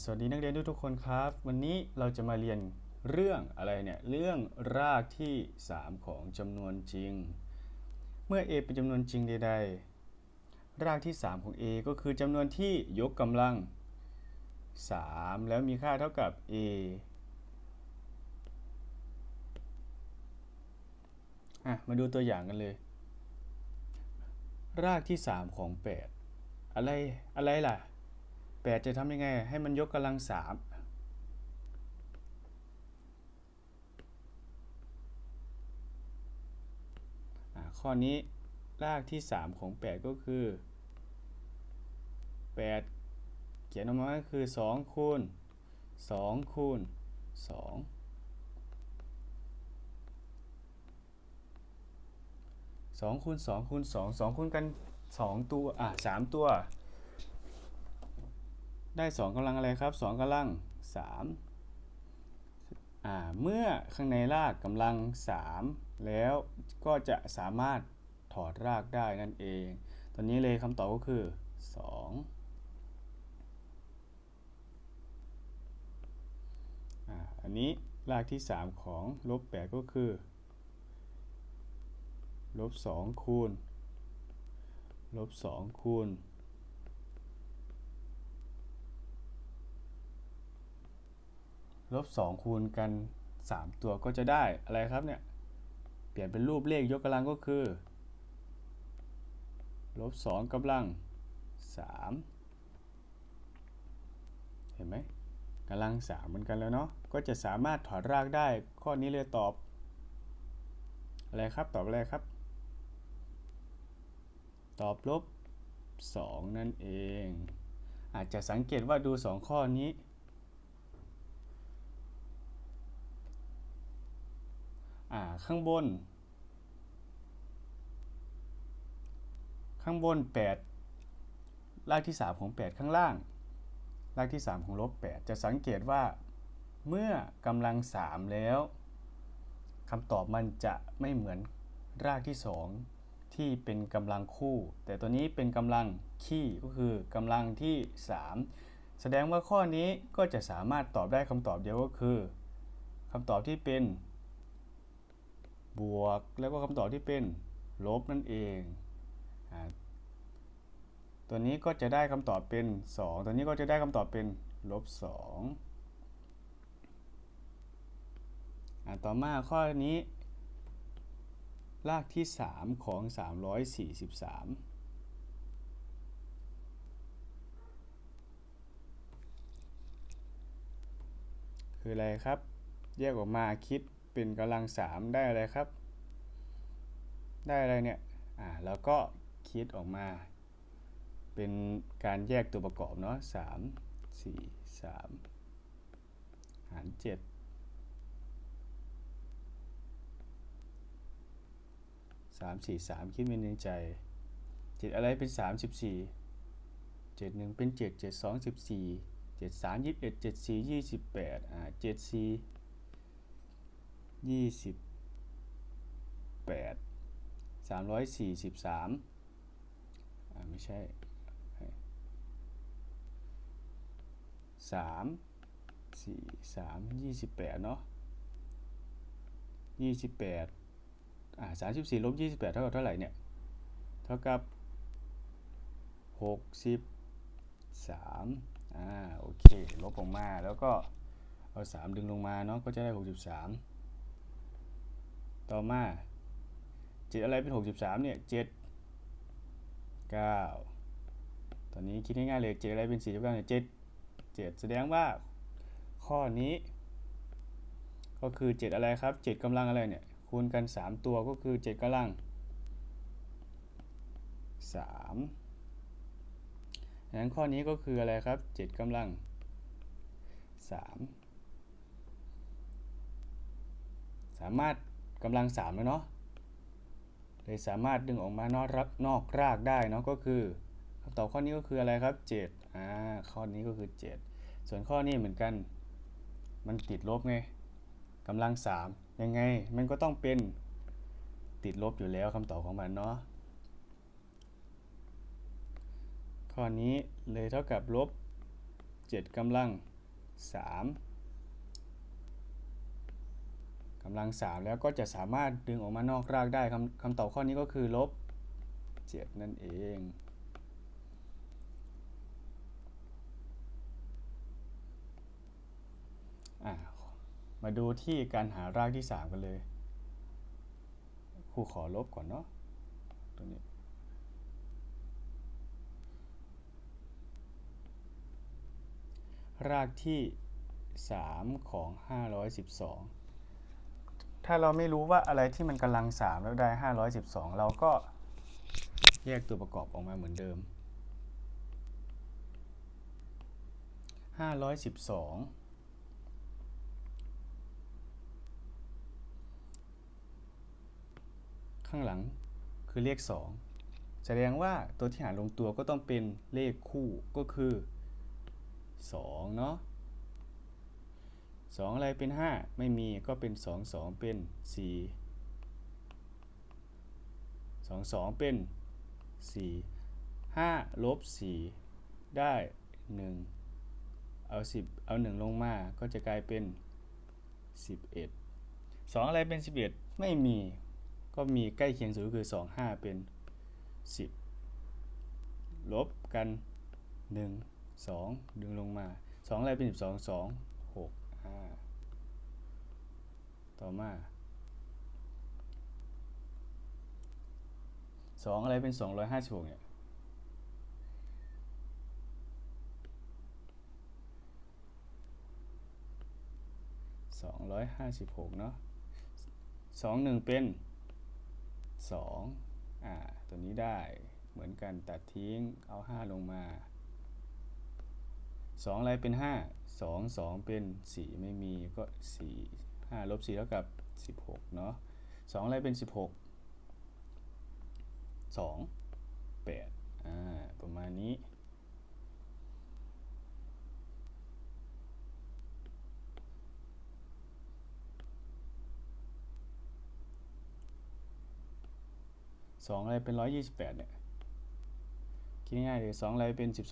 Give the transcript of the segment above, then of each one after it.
สวัสดีนักเรียนทุกๆคนครับ วันนี้เราจะมาเรียนเรื่องอะไรเนี่ย เรื่องรากที่ 3 ของจำนวนจริง เมื่อ a เป็นจำนวนจริงใดๆ รากที่ 3 ของ a ก็คือจำนวนที่ยกกำลัง 3 แล้วมีค่าเท่ากับ a อะ มาดูตัวอย่างกันเลย รากที่ 3 ของ 8 อะไรอะไรล่ะ 8 จะทำยังไง ให้มันยกกำลัง 3 ข้อนี้รากที่ 3 ของ 8 ก็คือ 8 เขียนออกมาก็คือ 2 คูณ 2 คูณ 2 2คูณ2คูณ2 2คูณกัน 2 ตัว อะ3ตัว ได้ 2กำลังอะไรครับ 2กำลัง3อ่าเมื่อข้างในรากกำลัง 3 แล้วก็จะสามารถถอดรากได้นั่นเอง ตอนนี้เลยคำตอบก็คือ2อ่าอันนี้รากที่ 3 ของลบ8ก็คือลบ2คูณลบ2คูณ ลบ2คูณกัน 3 ตัวก็จะได้อะไรครับเนี่ย เปลี่ยนเป็นรูปเลขยกกำลังก็คือลบ2กำลัง 3 เห็นไหมกำลัง 3 เหมือนกันแล้วเนาะก็จะสามารถถอดรากได้ข้อนี้เลยตอบ อะไรครับตอบอะไรครับ ตอบลบ 2 นั่นเอง อาจจะสังเกตว่าดู 2 ข้อนี้ อ่า ข้างบน ข้างบน 8 รากที่ 3 ของ 8 ข้างล่าง รากที่ 3 ของลบ 8 จะสังเกตว่าเมื่อกำลัง 3 แล้วคำตอบมันจะไม่เหมือนรากที่ 2 ที่เป็นกำลังคู่ แต่ตัวนี้เป็นกำลังคี่ก็คือกำลังที่ 3 แสดงว่าข้อนี้ก็จะสามารถตอบได้คำตอบเดียวก็คือคำตอบที่เป็น บวกแล้วก็คำตอบที่เป็นลบนั่นเองอตัวนี้ก็จะได้คำตอบเป็น 2 ตัวนี้ก็จะได้คำตอบเป็นลบ2อ่าต่อมาข้อนี้ รากที่ 3 ของ 343คืออะไรครับ แยกออกมาคิด เป็นกำลังสามได้อะไรครับ ได้อะไรเนี่ย อ่า แล้วก็คิดออกมา เป็นการแยกตัวประกอบเนาะสามสี่สามหารเจ็ดสามสี่สามคิดเป็นในใจเจ็ดอะไรเป็นสามสิบสี่เจ็ดหนึ่งเป็นเจ็ดเจ็ดสองสิบสี่เจ็ดสามยี่สิบเอ็ดเจ็ดสี่ยี่สิบแปดอ่าเจ็ดสี่ ยี่สิบแปดสามร้อยสี่สิบสามอ่าไม่ใช่สามสี่สามยี่สิบแปดเนาะยี่สิบแปดอ่าสามสิบสี่ลบยี่สิบแปดเท่ากับเท่าไหร่เนี่ย เท่ากับหกสิบสามอ่า โอเค ลบออกมาแล้วก็เอาสามดึงลงมาเนาะก็จะได้หกสิบสาม ต่อมา 7 อะไรเป็น 63 เนี่ย 7 9 ตอนนี้คิดง่ายๆเลย 7 อะไรเป็น 4 9เนี่ย7 7 แสดงว่าข้อนี้ ก็คือ 7 อะไรครับ 7กำลังอะไรเนี่ย คูณกัน 3 ตัวก็คือ 7กำลัง 3ดังนั้นข้อนี้ก็คืออะไรครับ 7กำลัง 3 สามารถ กำลังสามแล้วเนาะเลยสามารถดึงออกมานอกรักนอกรากได้เนาะก็คือคำตอบข้อนี้ก็คืออะไรครับ7อ่าข้อนี้ก็คือ 7 ส่วนข้อนี้เหมือนกัน มันติดลบไงกำลัง3ยังไงมันก็ต้องเป็นติดลบอยู่แล้วคำตอบของมันเนาะข้อนี้เลยเท่ากับลบ7กำลัง3 กำลัง 3 แล้วก็จะสามารถดึงออกมานอกรากได้คำคำตอบข้อนี้ก็คือลบ 7 นั่นเอง มาดูที่การหารากที่ 3 กันเลย ครูขอลบก่อนเนาะตัวนี้รากที่ 3 ของ 512 ถ้าเราไม่รู้ว่าอะไรที่มันกำลัง3แล้วได้ 512 เราก็แยกตัวประกอบออกมาเหมือนเดิม 512ข้างหลังคือเลข 2 แสดงว่าตัวที่หารลงตัวก็ต้องเป็นเลขคู่ก็คือ 2 เนาะ 2 อะไรเป็น 5 ไม่มีก็เป็น 2 2 เป็น 4 2 2 เป็น 4 5ลบ4ได้ 1 เอา 10 เอา 1 ลงมาก็จะกลายเป็น 11 2 อะไรเป็น 11 ไม่มีก็มีใกล้เคียงสุดก็คือ 2 5 เป็น 10 ลบกัน 1 2 ดึงลงมา 2 อะไรเป็น 12 2 5ต่อมา 2 อะไรเป็น 256เนี่ย256เนาะ21เป็น2อ่า ตัวนี้ได้เหมือนกันตัดทิ้งเอา5ลงมา 2 อะไรเป็น 5 2 2 เป็น 4 ไม่มีก็4 5ลบ4เท่ากับ 16 เนาะ2อะไรเป็น 16 2 8อ่าประมาณนี้สองอะไรเป็นร้อยยี่สิบแปดเนี่ย คิดง่ายๆเลยสองอะไรเป็นสิบ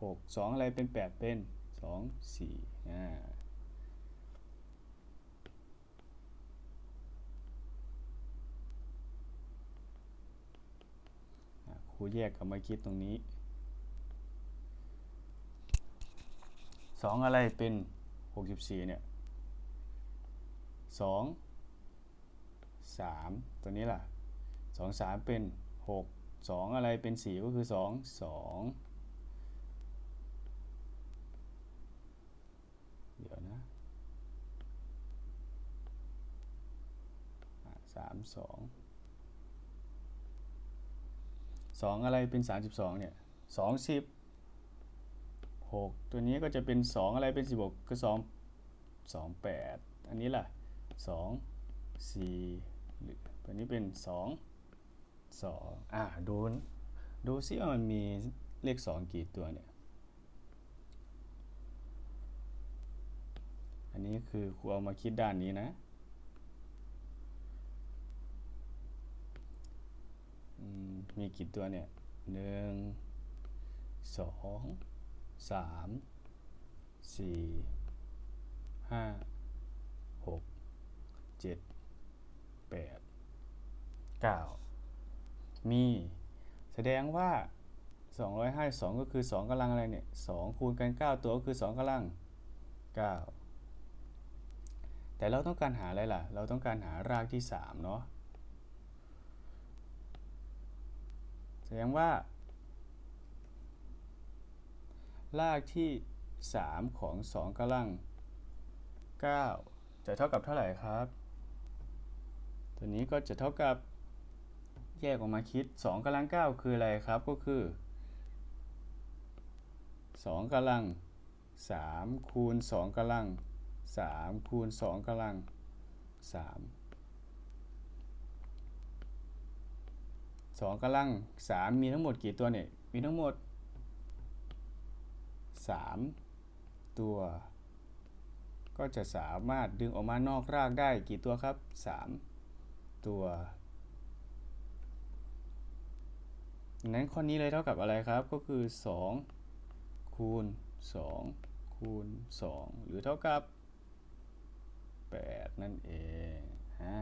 6 2 อะไรเป็น 8 เป็น 2 4อ่าครูแยกกับมาคิดตรงนี้ 2 อะไรเป็น 64 เนี่ย 2 3 ตัวนี้ล่ะ 2 3 เป็น 6 2 อะไรเป็น 4 ก็คือ 2 2 สามสองสองอะไรเป็นสามสิบสองเนี่ยสองสิบหกตัวนี้ก็จะเป็นสองอะไรเป็นสิบหกก็สองสองแปดอันนี้ล่ะสองสี่หรือตัวนี้เป็นสองสองอ่าดูดูซิว่ามันมีเลขสองกี่ตัวเนี่ยอันนี้คือครูเอามาคิดด้านนี้นะอื มีกี่ตัวเนี่ยหนึ่งสองสามสี่ห้าหกเจ็ดแปดเก้ามี แสดงว่า 252 ก็คือ 2กำลังอะไรเนี่ย2คูณกัน 9 ตัวก็คือ 2กำลัง 9 แต่เราต้องการหาอะไรล่ะ เราต้องการหารากที่ 3 เนาะ แสดงว่า รากที่ 3 ของ 2กำลัง 9 จะเท่ากับเท่าไหร่ครับ ตัวนี้ก็จะเท่ากับแยกออกมาคิด 2กำลัง 9 คืออะไรครับ ก็คือ 2กำลัง 3 คูณ 2กำลัง 3 คูณ 2กำลัง 3 2กำลัง 3 มีทั้งหมดกี่ตัวเนี่ย มีทั้งหมด 3 ตัว ก็จะสามารถดึงออกมานอกรากได้กี่ตัวครับ 3 ตัวดังนั้นข้อนี้เลยเท่ากับอะไรครับ ก็คือ 2 คูณ 2 คูณ 2 หรือเท่ากับ 8 นั่นเองอ่า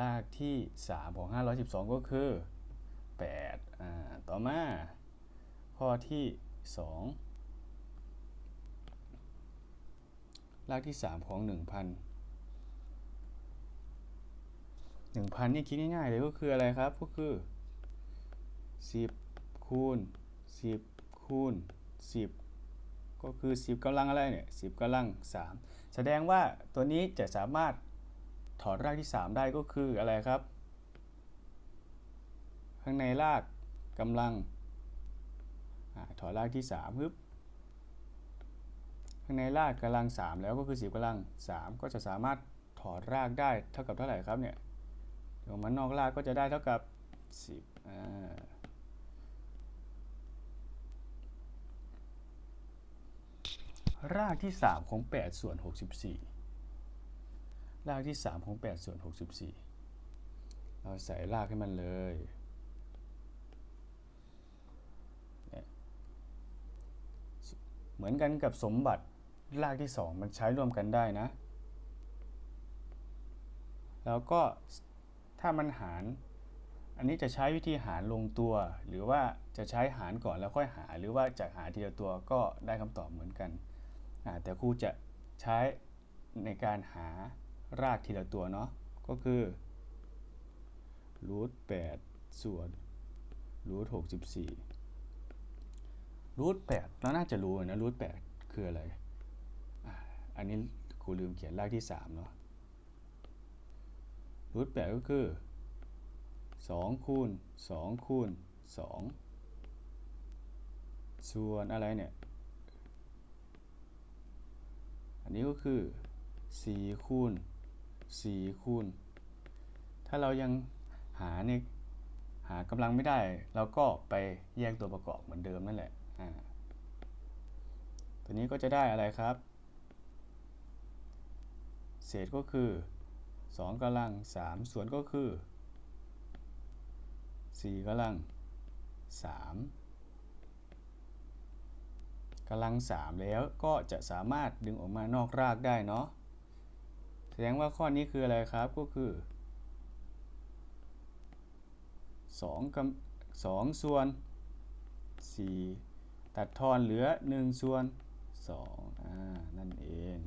รากที่ 3 ของ 512 ก็คือ 8 อ่า ต่อมา ข้อที่ 2 รากที่ 3 ของ 1,000 1,000 นี่คิดง่ายๆเลยก็คืออะไรครับ ก็คือ 10 คูณ 10 คูณ 10 ก็คือ 10กำลังอะไรเนี่ย 10กำลัง 3 แสดงว่าตัวนี้จะสามารถ ถอดรากที่ 3 ได้ก็คืออะไรครับ ข้างในรากกำลังอถอดรากที่3ปึ๊บข้างในรากกำลัง 3 แล้วก็คือ 10กำลัง 3 ก็จะสามารถถอดรากได้เท่ากับเท่าไหร่ครับเนี่ยเดี๋ยวมันนอกรากก็จะได้เท่ากับ 10อ่ารากที่ 3 ของ 8 ส่วน 64 รากที่ 3 ของ8ส่วน64 เราใส่รากให้มันเลยเหมือนกันกับสมบัติรากที่ 2 มันใช้ร่วมกันได้นะ แล้วก็ถ้ามันหาร อันนี้จะใช้วิธีหารลงตัว หรือว่าจะใช้หารก่อนแล้วค่อยหา หรือว่าจะหาทีละตัวก็ได้คำตอบเหมือนกัน แต่ครูจะใช้ในการหา รากทีละตัวเนาะก็คือรูท8ส่วนรูท64รูท8เราน่าจะรู้นะรูท8คืออะไร อันนี้ครูลืมเขียนรากที่3เนาะรูท8ก็คือ2คูณ2คูณ2ส่วนอะไรเนี่ย อันนี้ก็คือ4คูณ 4คูณ ถ้าเรายังหาในหากำลังไม่ได้เราก็ไปแยกตัวประกอบเหมือนเดิมนั่นแหละอ่าตัวนี้ก็จะได้อะไรครับ เศษก็คือ 2กำลัง 3 ส่วนก็คือ 4กำลัง 3กำลัง 3 แล้วก็จะสามารถดึงออกมานอกรากได้เนาะ แสดงว่าข้อนี้คืออะไรครับก็คือ2กับ2ส่วน 4 ตัดทอนเหลือ 1 ส่วน2อ่านั่นเอง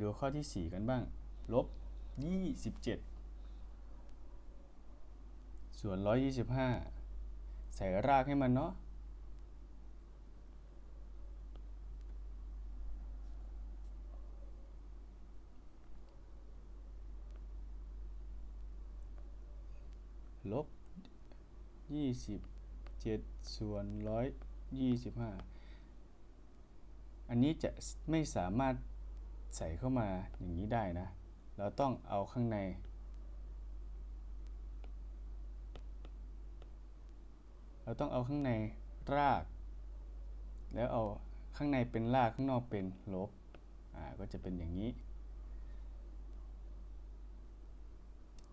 ดูข้อที่ 4 กันบ้าง ลบ 27 ส่วน 125 ใส่รากให้มันเนาะ ลบ 27 ส่วน 125 อันนี้จะไม่สามารถใส่เข้ามาอย่างนี้ได้นะ เราต้องเอาข้างใน เราต้องเอาข้างในราก แล้วเอาข้างในเป็นรากข้างนอกเป็นลบ อ่า ก็จะเป็นอย่างนี้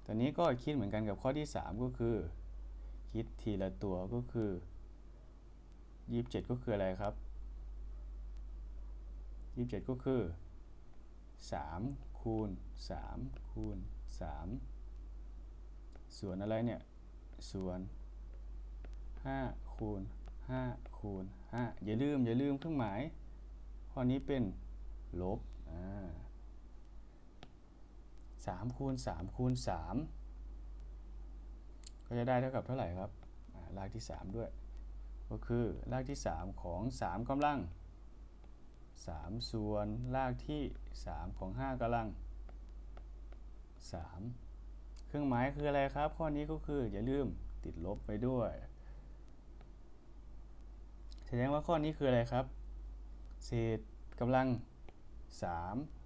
ตอนนี้ก็คิดเหมือนกันกับข้อที่ 3 ก็คือ คิดทีละตัวก็คือ 27 ก็คืออะไรครับ 27 ก็คือ 3 คูณ 3 คูณ 3 ส่วนอะไรเนี่ย ส่วน 5 คูณ 5 คูณ 5 อย่าลืม อย่าลืมเครื่องหมาย ข้อนี้เป็นลบอ่า 3คูณ3คูณ3ก็จะได้เท่ากับเท่าไหร่ครับอ่ารากที่ 3 ด้วย ก็คือรากที่ 3 ของ 3กำลัง 3 ส่วนรากที่ 3 ของ 5กำลัง 3 เครื่องหมายคืออะไรครับ ข้อนี้ก็คืออย่าลืมติดลบไปด้วย แสดงว่าข้อนี้คืออะไรครับ เศษกำลัง 3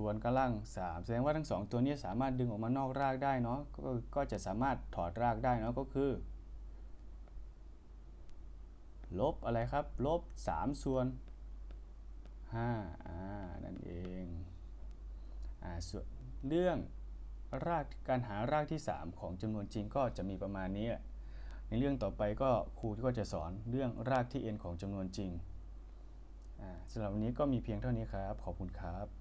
ส่วนกำลัง3แสดงว่าทั้ง 2 ตัวนี้สามารถดึงออกมานอกรากได้เนาะกก็จะสามารถถอดรากได้เนาะก็คือ ลบอะไรครับ ลบ 3 ส่วน5อ่านั่นเองอ่าส่วนเรื่องรากการหารากที่ 3 ของจำนวนจริงก็จะมีประมาณนี้ ในเรื่องต่อไปก็ครูก็จะสอนเรื่องรากที่ n ของจำนวนจริงสำหรับวันนี้ก็มีเพียงเท่านี้ครับ ขอบคุณครับ